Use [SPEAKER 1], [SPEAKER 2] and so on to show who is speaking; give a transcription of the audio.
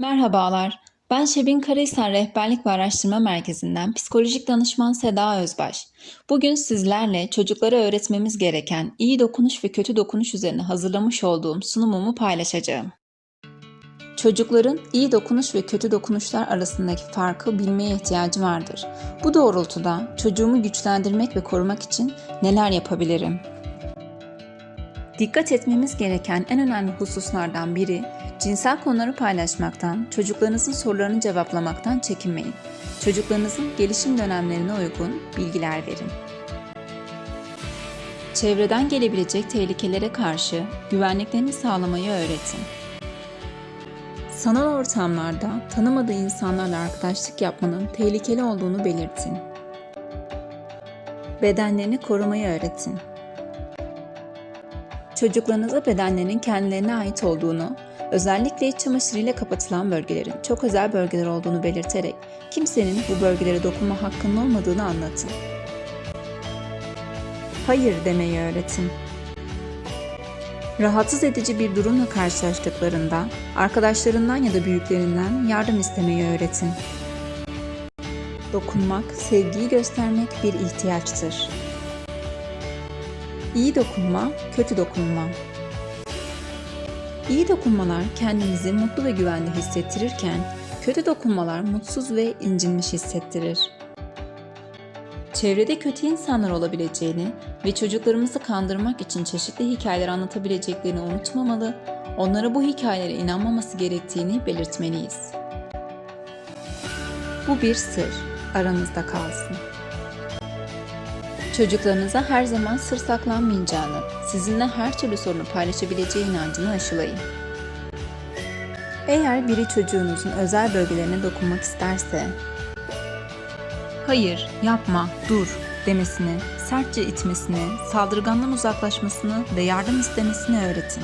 [SPEAKER 1] Merhabalar, ben Şebin Karahisar Rehberlik ve Araştırma Merkezi'nden psikolojik danışman Seda Özbaş. Bugün sizlerle çocuklara öğretmemiz gereken iyi dokunuş ve kötü dokunuş üzerine hazırlamış olduğum sunumumu paylaşacağım. Çocukların iyi dokunuş ve kötü dokunuşlar arasındaki farkı bilmeye ihtiyacı vardır. Bu doğrultuda çocuğumu güçlendirmek ve korumak için neler yapabilirim? Dikkat etmemiz gereken en önemli hususlardan biri cinsel konuları paylaşmaktan, çocuklarınızın sorularını cevaplamaktan çekinmeyin. Çocuklarınızın gelişim dönemlerine uygun bilgiler verin. Çevreden gelebilecek tehlikelere karşı güvenliklerini sağlamayı öğretin. Sanal ortamlarda tanımadığı insanlarla arkadaşlık yapmanın tehlikeli olduğunu belirtin. Bedenlerini korumayı öğretin. Çocuklarınıza bedenlerinin kendilerine ait olduğunu, özellikle iç çamaşırıyla kapatılan bölgelerin çok özel bölgeler olduğunu belirterek kimsenin bu bölgelere dokunma hakkının olmadığını anlatın. Hayır demeyi öğretin. Rahatsız edici bir durumla karşılaştıklarında arkadaşlarından ya da büyüklerinden yardım istemeyi öğretin. Dokunmak, sevgiyi göstermek bir ihtiyaçtır. İyi dokunma, kötü dokunma. İyi dokunmalar kendinizi mutlu ve güvende hissettirirken, kötü dokunmalar mutsuz ve incinmiş hissettirir. Çevrede kötü insanlar olabileceğini ve çocuklarımızı kandırmak için çeşitli hikayeler anlatabileceklerini unutmamalı, onlara bu hikayelere inanmaması gerektiğini belirtmeliyiz. Bu bir sır, aranızda kalsın. Çocuklarınıza her zaman sır saklanmayacağını, sizinle her türlü sorunu paylaşabileceği inancını aşılayın. Eğer biri çocuğunuzun özel bölgelerine dokunmak isterse, hayır, yapma, dur demesini, sertçe itmesini, saldırgandan uzaklaşmasını ve yardım istemesini öğretin.